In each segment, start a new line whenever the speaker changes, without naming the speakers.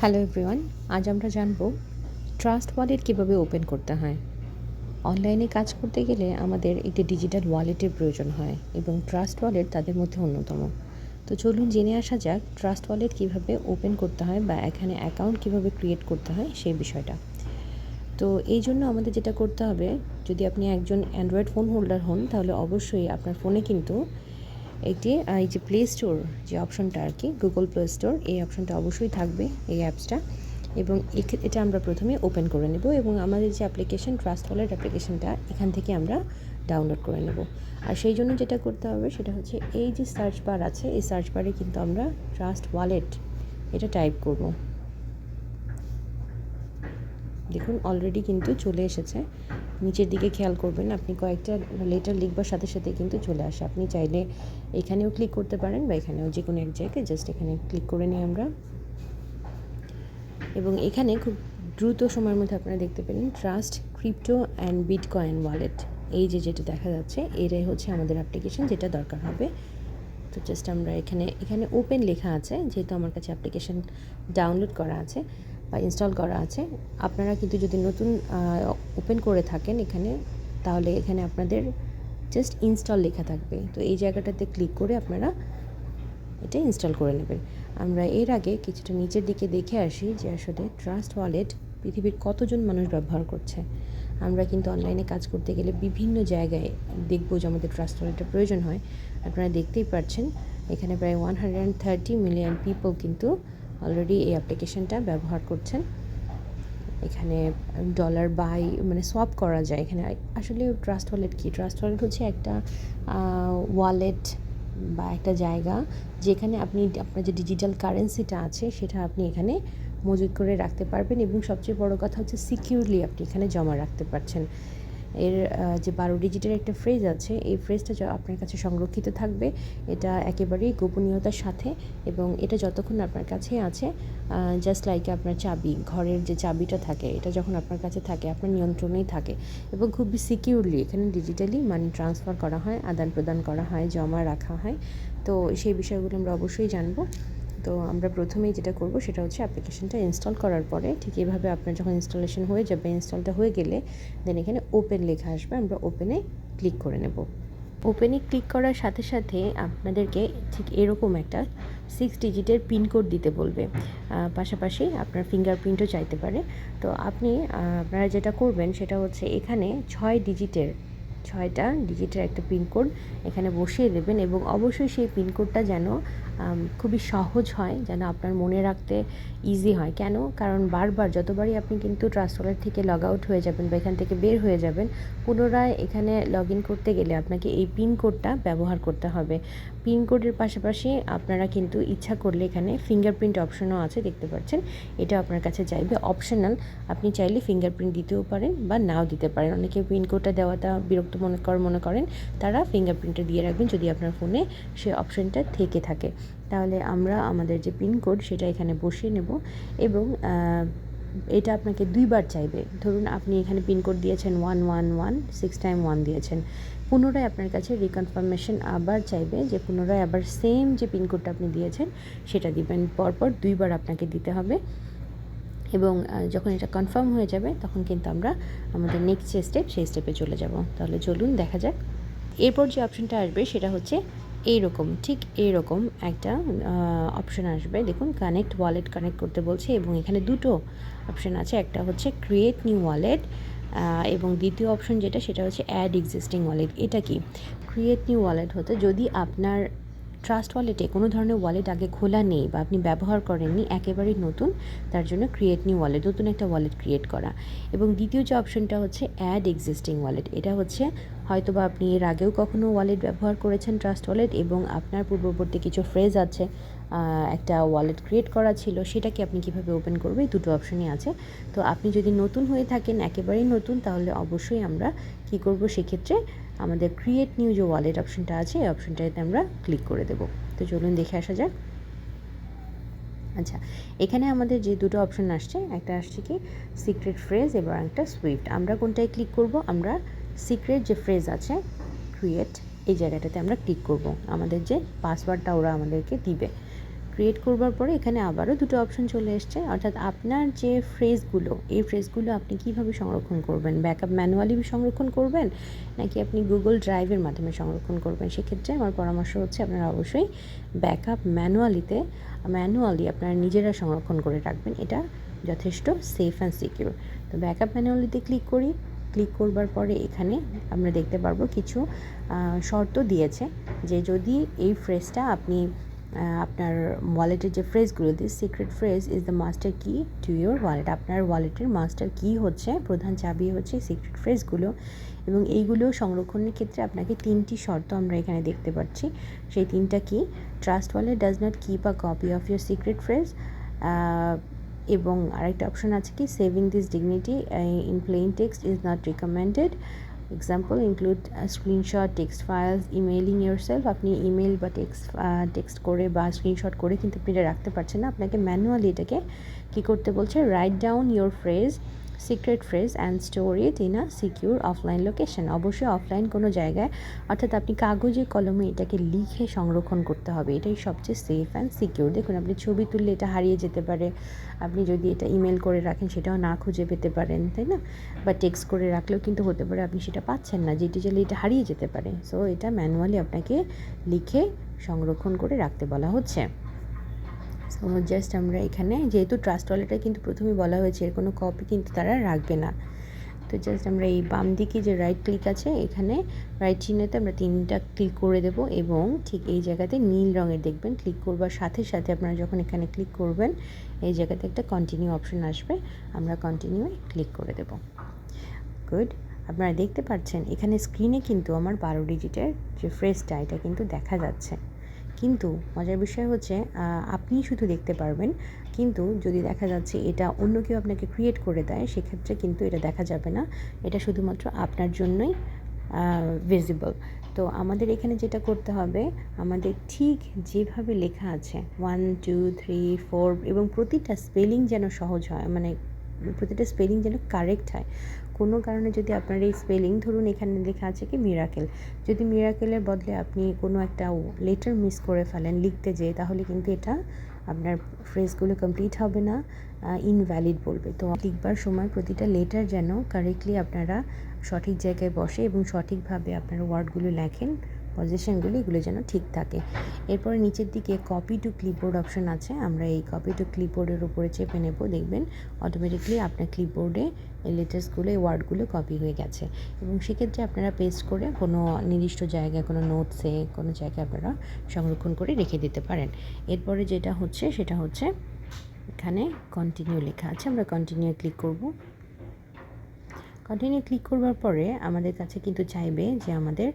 Hello everyone আজ আমরা জানব ট্রাস্ট ওয়ালেট কীভাবে ওপেন করতে হয়। অনলাইনে কাজ করতে গেলে আমাদের একটি ডিজিটাল ওয়ালেটের প্রয়োজন হয় এবং ট্রাস্ট ওয়ালেট তাদের মধ্যে অন্যতম। তো চলুন জেনে আসা যাক ট্রাস্ট ওয়ালেট কীভাবে ওপেন করতে হয় বা এখানে অ্যাকাউন্ট কীভাবে ক্রিয়েট করতে হয় সেই বিষয়টা। তো এই জন্য আমাদের যেটা করতে হবে, যদি আপনি একজন অ্যান্ড্রয়েড ফোন হোল্ডার হন, তাহলে অবশ্যই আপনার ফোনে কিন্তু একটি এই যে প্লে স্টোর যে অপশনটা আর কি গুগল প্লে স্টোর এই অপশনটা অবশ্যই থাকবে এই অ্যাপসটা এবং এটা আমরা প্রথমে ওপেন করে নেব এবং আমাদের যে অ্যাপ্লিকেশন ট্রাস্ট ওয়ালেট অ্যাপ্লিকেশনটা এখান থেকে আমরা ডাউনলোড করে নেব। আর সেই জন্য যেটা করতে হবে সেটা হচ্ছে এই যে সার্চ বার আছে, এই সার্চ বারে কিন্তু আমরা ট্রাস্ট ওয়ালেট এটা টাইপ করব। দেখুন অলরেডি কিন্তু চলে এসেছে। নিচের দিকে খেয়াল করবেন, আপনি কয়েকটা লেটার লিখবার সাথে সাথে কিন্তু চলে আসে। আপনি চাইলে এখানেও ক্লিক করতে পারেন বা এখানেও যে কোনো এক জায়গায় জাস্ট এখানে ক্লিক করে নিই আমরা। এবং এখানে খুব দ্রুত সময়ের মধ্যে আপনারা দেখতে পেলেন trust crypto and bitcoin wallet এই যে যেটা দেখা যাচ্ছে, এটাই হচ্ছে আমাদের অ্যাপ্লিকেশন যেটা দরকার হবে। তো জাস্ট আমরা এখানে এখানে ওপেন লেখা আছে, যেহেতু আমার কাছে অ্যাপ্লিকেশন ডাউনলোড করা আছে। বা ইনস্টল করা আছে, আপনারা কিন্তু যদি নতুন ওপেন করে থাকেন এখানে, তাহলে এখানে আপনাদের জাস্ট ইনস্টল লেখা থাকবে। তো এই জায়গাটাতে ক্লিক করে আপনারা এটা ইনস্টল করে নেবেন। আমরা এর আগে কিছুটা নিচের দিকে দেখে আসি যে আসলে ট্রাস্ট ওয়ালেট পৃথিবীর কতজন মানুষ ব্যবহার করছে। আমরা কিন্তু অনলাইনে কাজ করতে গেলে বিভিন্ন জায়গায় দেখব যে আমাদের ট্রাস্ট ওয়ালেটের প্রয়োজন হয়। আপনারা দেখতেই পাচ্ছেন এখানে প্রায় one hundred thirty million people কিন্তু অলরেডি এই অ্যাপ্লিকেশনটা ব্যবহার করছেন। এখানে ডলার বাই মানে সোয়াপ করা যায়। এখানে আসলে ট্রাস্ট ওয়ালেট কি? ট্রাস্ট ওয়ালেট হচ্ছে একটা ওয়ালেট বা একটা জায়গা যেখানে আপনি আপনার যে ডিজিটাল কারেন্সিটা আছে সেটা আপনি এখানে মজুত করে রাখতে পারবেন এবং সবচেয়ে বড় কথা হচ্ছে সিকিউরলি আপনি এখানে জমা রাখতে পারছেন। এর যে বারো ডিজিটের একটা ফ্রেজ আছে, এই ফ্রেজটা আপনার কাছে সংরক্ষিত থাকবে। এটা একেবারেই গোপনীয়তার সাথে এবং এটা যতক্ষণ আপনার কাছে আছে জাস্ট লাইক আপনার চাবি, ঘরের যে চাবিটা থাকে, এটা যখন আপনার কাছে থাকে, আপনার নিয়ন্ত্রণেই থাকে এবং খুবই সিকিউরলি এখানে ডিজিটালি মানি ট্রান্সফার করা হয় আদান প্রদান করা হয়, জমা রাখা হয়। তো সেই বিষয়গুলো আমরা অবশ্যই জানব। তো আমরা প্রথমেই যেটা করব সেটা হচ্ছে অ্যাপ্লিকেশনটা ইনস্টল করার পরে ঠিক এইভাবে আপনার যখন ইনস্টলেশন হয়ে যাবে ইনস্টলটা হয়ে গেলে দেন এখানে ওপেন লেখা আসবে, আমরা ওপেনে ক্লিক করে নেব। ওপেনে ক্লিক করার সাথে সাথে আপনাদেরকে ঠিক এরকম একটা সিক্স ডিজিটের পিনকোড দিতে বলবে। পাশাপাশি আপনার ফিঙ্গারপ্রিন্টও চাইতে পারে। তো আপনি আপনারা যেটা করবেন সেটা হচ্ছে এখানে ছয় ডিজিটের ছয়টা ডিজিটের একটা পিনকোড এখানে বসিয়ে দেবেন এবং অবশ্যই সেই পিনকোডটা যেন খুবই সহজ হয় যেন আপনার মনে রাখতে ইজি হয়। কেন? কারণ বারবার যতবারই আপনি কিন্তু ট্রান্সফার থেকে লগ আউট হয়ে যাবেন বা এখান থেকে বের হয়ে যাবেন, পুনরায় এখানে লগ ইন করতে গেলে আপনাকে এই পিন কোডটা ব্যবহার করতে হবে। পিনকোডের পাশাপাশি আপনারা কিন্তু ইচ্ছা করলে এখানে ফিঙ্গারপ্রিন্ট অপশনও আছে, দেখতে পাচ্ছেন? এটা আপনার কাছে চাইবে। অপশনাল আপনি চাইলে ফিঙ্গারপ্রিন্ট দিতেও পারেন বা নাও দিতে পারেন। অনেকে পিনকোডটা দেওয়াটা বিরক্ত মনে কর, মনে করেন, তারা ফিঙ্গারপ্রিন্টটা দিয়ে রাখবেন যদি আপনার ফোনে সে অপশনটা থেকে থাকে। তাহলে আমরা আমাদের যে পিনকোড সেটা এখানে বসিয়ে নেব এবং এটা আপনাকে দুইবার চাইবে। ধরুন আপনি এখানে পিনকোড দিয়েছেন one one one six time one দিয়েছেন। পুনরায় আপনার কাছে রিকনফার্মেশন আবার চাইবে যে পুনরায় আবার সেম যে পিনকোডটা আপনি দিয়েছেন সেটা দিবেন। পরপর দুইবার আপনাকে দিতে হবে এবং যখন এটা কনফার্ম হয়ে যাবে তখন কিন্তু আমরা আমাদের নেক্সট যে স্টেপ সেই স্টেপে চলে যাব। তাহলে চলুন দেখা যাক। এরপর যে অপশনটা আসবে সেটা হচ্ছে এইরকম, ঠিক এইরকম একটা অপশন আসবে। দেখুন কানেক্ট ওয়ালেট কানেক্ট করতে বলছে এবং এখানে দুটো অপশন আছে। একটা হচ্ছে ক্রিয়েট নিউ ওয়ালেট এবং দ্বিতীয় অপশন যেটা, সেটা হচ্ছে অ্যাড এক্সিস্টিং ওয়ালেট এটা কি? ক্রিয়েট নিউ ওয়ালেট হতে যদি আপনার ট্রাস্ট ওয়ালেটে কোনো ধরনের ওয়ালেট আগে খোলা নেই বা আপনি ব্যবহার করেননি, একেবারেই নতুন, তার জন্য ক্রিয়েট নিউ ওয়ালেট নতুন একটা ওয়ালেট ক্রিয়েট করা। এবং দ্বিতীয় যে অপশনটা হচ্ছে অ্যাড এক্সিস্টিং ওয়ালেট এটা হচ্ছে হয়তো বা আপনি এর আগেও কখনো ওয়ালেট ব্যবহার করেছেন ট্রাস্ট ওয়ালেট এবং আপনার পূর্ববর্তী কিছু ফ্রেজ আছে একটা ওয়ালেট ক্রিয়েট করা ছিল, সেটাকে আপনি কীভাবে ওপেন করবে এই দুটো অপশনই আছে। তো আপনি যদি নতুন হয়ে থাকেন, একেবারেই নতুন, তাহলে অবশ্যই আমরা কি করব? সেক্ষেত্রে আমাদের ক্রিয়েট নিউ যে ওয়ালেট অপশনটা আছে, এই অপশনটাতে আমরা ক্লিক করে দেব। তো চলুন দেখে আসা যাক। আচ্ছা এখানে আমাদের যে দুটো অপশন আসছে, একটা আসছে কি সিক্রেট ফ্রেজ এবং একটা সুইফট আমরা কোনটায় ক্লিক করব? আমরা সিক্রেট যে ফ্রেজ আছে ক্রিয়েট এই জায়গাটাতে আমরা ক্লিক করব। আমাদের যে পাসওয়ার্ডটা ওরা আমাদেরকে দিবে। ক্রিয়েট করবার পরে এখানে আবারও দুটো অপশন চলে এসছে। অর্থাৎ আপনার যে ফ্রেজগুলো এই ফ্রেজগুলো আপনি কীভাবে সংরক্ষণ করবেন? ব্যাকআপ ম্যানুয়ালি সংরক্ষণ করবেন? নাকি আপনি গুগল ড্রাইভের মাধ্যমে সংরক্ষণ করবেন? সেক্ষেত্রে আমার পরামর্শ হচ্ছে আপনারা অবশ্যই ব্যাকআপ ম্যানুয়ালিতে ম্যানুয়ালি আপনারা নিজেরা সংরক্ষণ করে রাখবেন। এটা যথেষ্ট সেফ অ্যান্ড সিকিউর তো ব্যাকআপ ম্যানুয়ালিতে ক্লিক করি। ক্লিক করবার পরে এখানে আমরা দেখতে পারব কিছু শর্ত দিয়েছে যে যদি এই ফ্রেজটা আপনি আপনার ওয়ালেটের যে ফ্রেজগুলো this secret phrase is the master key to your wallet আপনার ওয়ালেটের মাস্টার কি হচ্ছে, প্রধান চাবি হচ্ছে সিক্রেট ফ্রেজগুলো এবং এইগুলো সংরক্ষণের ক্ষেত্রে আপনাকে তিনটি শর্ত আমরা এখানে দেখতে পাচ্ছি। সেই তিনটা কি? Trust wallet does not keep a copy of your secret phrase এবং আরেকটা অপশন আছে কি? Saving this dignity in plain text is not recommended example include screenshot text files emailing yourself আপনি ইমেল বা টেক্সট টেক্সট করে বা screenshot করে কিন্তু আপনি এটা রাখতে পারছেন না। আপনাকে ম্যানুয়ালি এটাকে কী করতে বলছে? Write down your phrase secret phrase and store it in a secure offline location অবশ্যই অফলাইন কোনো জায়গায়, অর্থাৎ আপনি কাগজে, কলমে এটাকে লিখে সংরক্ষণ করতে হবে। এটাই সবচেয়ে সেফ অ্যান্ড সিকিউর দেখুন, আপনি ছবি তুললে এটা হারিয়ে যেতে পারে। আপনি যদি এটা ইমেল করে রাখেন, সেটাও না খুঁজে পেতে পারেন, তাই না? বা টেক্সট করে রাখলেও কিন্তু হতে পারে, আপনি সেটা পাচ্ছেন না। যেটি চাইলে এটা হারিয়ে যেতে পারে। সো এটা ম্যানুয়ালি আপনাকে লিখে সংরক্ষণ করে রাখতে বলা হচ্ছে। সো জাস্ট আমরা এখানে, যেহেতু ট্রাস্ট ওয়ালেটটা কিন্তু প্রথমেই বলা হয়েছে, এর কোনো কপি কিন্তু তারা রাখবে না। তো জাস্ট আমরা এই বাম দিকে যে রাইট ক্লিক আছে, এখানে রাইট চিহ্নতে আমরা তিনটা ক্লিক করে দেব এবং ঠিক এই জায়গাতে নীল রঙের দেখবেন ক্লিক করবার সাথে সাথে আপনারা যখন এখানে ক্লিক করবেন, এই জায়গাতে একটা কন্টিনিউ অপশন আসবে, আমরা কন্টিনিউয়ে ক্লিক করে দেব। গুড আপনারা দেখতে পাচ্ছেন, এখানে স্ক্রিনে কিন্তু আমার বারো ডিজিটের যে ফ্রেসটা এটা কিন্তু দেখা যাচ্ছে। কিন্তু মজার বিষয় হচ্ছে আপনি শুধু দেখতে পারবেন, কিন্তু যদি দেখা যাচ্ছে এটা অন্য কেউ আপনাকে ক্রিয়েট করে দেয়, সেক্ষেত্রে কিন্তু এটা দেখা যাবে না। এটা শুধুমাত্র আপনার জন্যই ভিজিবল তো আমাদের এখানে যেটা করতে হবে, আমাদের ঠিক যেভাবে লেখা আছে ওয়ান টু থ্রি ফোর এবং প্রতিটা স্পেলিং যেন সহজ হয় মানে প্রতিটা স্পেলিং যেন কারেক্ট হয়। কোনো কারণে যদি আপনার এই স্পেলিং ধরুন এখানে লেখা আছে কি মিরাকেল যদি মিরাকেলের বদলে আপনি কোনো একটা লেটার মিস করে ফেলেন লিখতে যেয়ে, তাহলে কিন্তু এটা আপনার ফ্রেজগুলো কমপ্লিট হবে না ইনভ্যালিড বলবে। তো লিখবার সময় প্রতিটা লেটার যেন কারেক্টলি আপনারা সঠিক জায়গায় বসে এবং সঠিকভাবে আপনারা ওয়ার্ডগুলো লেখেন। পজিশনগুলো এগুলো যেন ঠিক থাকে। এরপরে নিচের দিকে কপি টু ক্লিপবোর্ড অপশন আছে। আমরা এই কপি টু ক্লিপবোর্ডের উপরে চেপে নেব। দেখবেন অটোমেটিকলি আপনার ক্লিপবোর্ডে এই লেটার্সগুলো এই ওয়ার্ডগুলো কপি হয়ে গেছে। এবং সেক্ষেত্রে আপনারা পেস্ট করে কোনো নির্দিষ্ট জায়গায়, কোনো নোটসে কোনো জায়গায় আপনারা সংরক্ষণ করে রেখে দিতে পারেন। এরপরে যেটা হচ্ছে, সেটা হচ্ছে এখানে কন্টিনিউ লেখা আছে। আমরা কন্টিনিউ ক্লিক করব। কন্টিনিউ ক্লিক করবার পরে আমাদের কাছে কিন্তু চাইবে যে আমাদের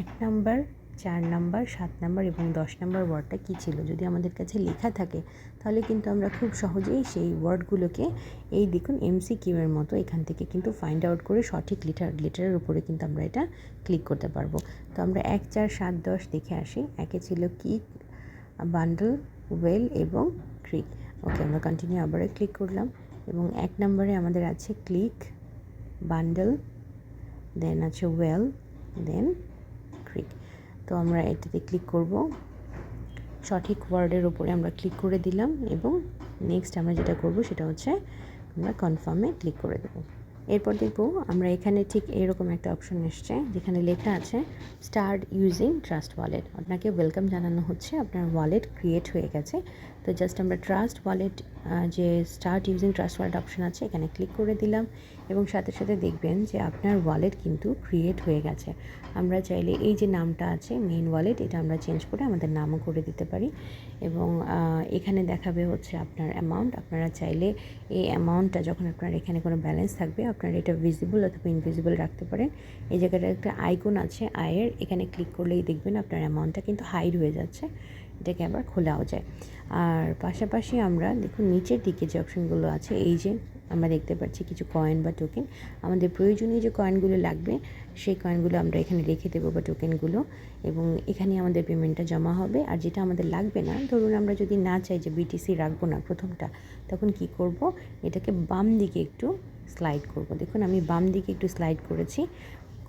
এক নাম্বার চার নাম্বার সাত নাম্বার এবং দশ নাম্বার ওয়ার্ডটা কী ছিল। যদি আমাদের কাছে লেখা থাকে, তাহলে কিন্তু আমরা খুব সহজেই সেই ওয়ার্ডগুলোকে এই দেখুন এমসি কিউয়ের মতো এখান থেকে কিন্তু ফাইন্ড আউট করে সঠিক লিটার লিটারের উপরে কিন্তু আমরা এটা ক্লিক করতে পারব। তো আমরা এক, চার, সাত, দশ দেখে আসি। একে ছিল কি? বান্ডল ওয়েল এবং ক্রিক ওকে আমরা কন্টিনিউ আবার ক্লিক করলাম এবং এক নম্বরে আমাদের আছে ক্লিক বান্ডল দেন আছে ওয়েল দেন ক্রিক তো আমরা এটাতে ক্লিক করব। সঠিক ওয়ার্ডের উপরে আমরা ক্লিক করে দিলাম এবং নেক্সট আমরা যেটা করব সেটা হচ্ছে আমরা কনফার্মে ক্লিক করে দেবো। এরপর দেখব আমরা এখানে ঠিক এরকম একটা অপশন এসছে যেখানে লেখা আছে স্টার্ট ইউজিং ট্রাস্ট ওয়ালেট আপনাকে ওয়েলকাম জানানো হচ্ছে, আপনার ওয়ালেট ক্রিয়েট হয়ে গেছে। তো জাস্ট আমরা ট্রাস্ট ওয়ালেট যে start using trust wallet option আছে, এখানে ক্লিক করে দিলাম এবং সাথে সাথে দেখবেন যে আপনার ওয়ালেট কিন্তু ক্রিয়েট হয়ে গেছে। আমরা চাইলে এই যে নামটা আছে মেইন ওয়ালেট এটা আমরা চেঞ্জ করে আমাদের নামও করে দিতে পারি এবং এখানে দেখাবে হচ্ছে আপনার অ্যামাউন্ট আপনারা চাইলে এই অ্যামাউন্টটা যখন আপনার এখানে কোনো ব্যালেন্স থাকবে, আপনারা এটা ভিজিবল অথবা ইনভিজিবল রাখতে পারেন। এই জায়গাটা একটা আইকন আছে আয়ের এখানে ক্লিক করলেই দেখবেন আপনার অ্যামাউন্টটা কিন্তু হাইড হয়ে যাচ্ছে। এটাকে আবার খোলাও যায়। আর পাশাপাশি আমরা দেখুন নিচের দিকে যে অপশনগুলো আছে, এই যে আমরা দেখতে পাচ্ছি কিছু কয়েন বা টোকেন আমাদের প্রয়োজনীয় যে কয়েনগুলো লাগবে, সেই কয়েনগুলো আমরা এখানে রেখে দেবো বা টোকেনগুলো এবং এখানে আমাদের পেমেন্টটা জমা হবে। আর যেটা আমাদের লাগবে না, ধরুন আমরা যদি না চাই যে বিটিসি রাখব না প্রথমটা, তখন কি করব? এটাকে বাম দিকে একটু স্লাইড করব। দেখুন আমি বাম দিকে একটু স্লাইড করেছি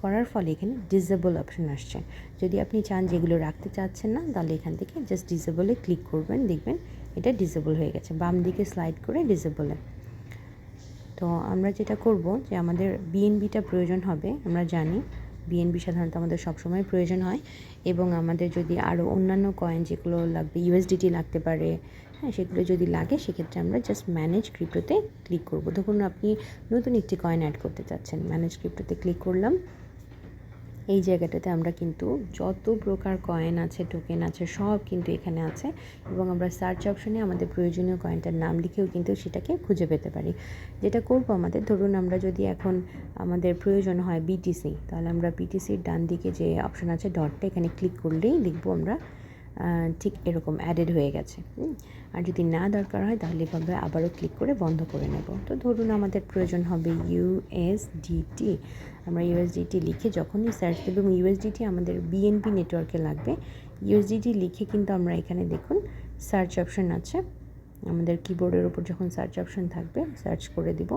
করার ফলে এখানে ডিসেবল অপশন আসছে। যদি আপনি চান যেগুলো রাখতে চাচ্ছেন না, তাহলে এখান থেকে জাস্ট ডিসেবলে ক্লিক করবেন, দেখবেন এটা ডিসেবল হয়ে গেছে। বাম দিকে স্লাইড করে ডিসেবলে তো আমরা যেটা করব যে আমাদের বিএনবিটা প্রয়োজন হবে, আমরা জানি বিএনবি সাধারণত আমাদের সবসময় প্রয়োজন হয় এবং আমাদের যদি আরও অন্যান্য কয়েন যেগুলো লাগবে ইউএসডিটি লাগতে পারে হ্যাঁ সেগুলো যদি লাগে, সেক্ষেত্রে আমরা জাস্ট ম্যানেজ ক্রিপ্টোতে ক্লিক করব। ধরুন আপনি নতুন একটি কয়েন অ্যাড করতে চাচ্ছেন ম্যানেজ ক্রিপ্টোতে ক্লিক করলাম এই জায়গাটাতে আমরা কিন্তু যত প্রকার কয়েন আছে টোকেন আছে, সব কিন্তু এখানে আছে এবং আমরা সার্চ অপশনে আমাদের প্রয়োজনীয় কয়েনটার নাম লিখেও কিন্তু সেটাকে খুঁজে পেতে পারি। যেটা করব আমাদের, ধরুন আমরা যদি এখন আমাদের প্রয়োজন হয় বিটিসি তাহলে আমরা বিটিসির ডান দিকে যে অপশন আছে ডটটা এখানে ক্লিক করলেই লিখব আমরা ঠিক এরকম অ্যাডেড হয়ে গেছে আর যদি না দরকার হয় তাহলে এভাবে আবারও ক্লিক করে বন্ধ করে নেব। তো ধরুন আমাদের প্রয়োজন হবে ইউএসডিটি আমরা ইউএসডিটি লিখে যখনই সার্চ দেবো এবং ইউএসডিটি আমাদের বিএনপি নেটওয়ার্কে লাগবে। ইউএসডিটি লিখে কিন্তু আমরা এখানে দেখুন সার্চ অপশন আছে। আমাদের কিবোর্ডের উপর যখন সার্চ অপশন থাকবে সার্চ করে দিব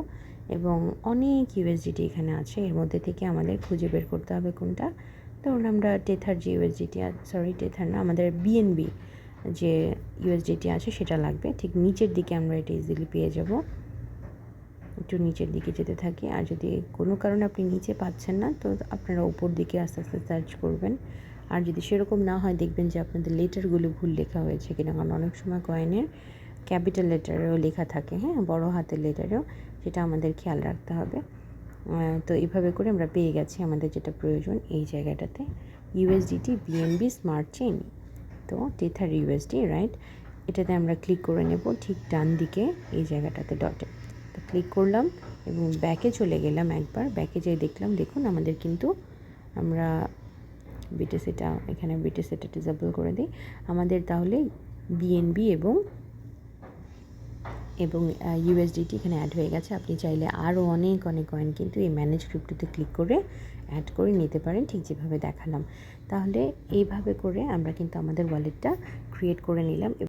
এবং অনেক ইউএসডিটি এখানে আছে। এর মধ্যে থেকে আমাদের খুঁজে বের করতে হবে কোনটা? ধরুন আমরা টেথার যে ইউএসডিটি সরি টেথার না, আমাদের বিএনবি যে ইউএসডিটি আছে সেটা লাগবে। ঠিক নিচের দিকে আমরা এটা ইজিলি পেয়ে যাব। একটু নিচের দিকে যেতে থাকি। আর যদি কোনো কারণে আপনি নিচে পাচ্ছেন না, তো আপনারা উপর দিকে আস্তে আস্তে সার্চ করবেন। আর যদি সেরকম না হয়, দেখবেন যে আপনাদের লেটারগুলো ভুল লেখা হয়েছে কিনা। কারণ অনেক সময় কয়েনের ক্যাপিটাল লেটারেও লেখা থাকে হ্যাঁ বড় হাতের লেটারেও সেটা আমাদের খেয়াল রাখতে হবে। তো এইভাবে করে আমরা পেয়ে গেছি আমাদের যেটা প্রয়োজন এই জায়গাটাতে। ইউএসডিটি বিএনবি স্মার্ট চেইন তো টেথার ইউএসডি রাইট এটাতে আমরা ক্লিক করে নেব ঠিক ডান দিকে এই জায়গাটাতে ডটে তো ক্লিক করলাম এবং ব্যাকে চলে গেলাম একবার। ব্যাকে যেয়ে দেখলাম, দেখুন আমাদের কিন্তু আমরা বিটিসিটা এখানে বিটিসিটা ডিসেবল করে দিই। আমাদের তাহলে বিএনবি এবং এবং ইউএসডিটি এখানে অ্যাড হয়ে গেছে। আপনি চাইলে আরও অনেক অনেক কয়েন কিন্তু এই ম্যানেজ ক্রিপ্টোতে ক্লিক করে অ্যাড করে নিতে পারেন, ঠিক যেভাবে দেখালাম। তাহলে এইভাবে করে আমরা কিন্তু আমাদের ওয়ালেটটা ক্রিয়েট করে নিলাম।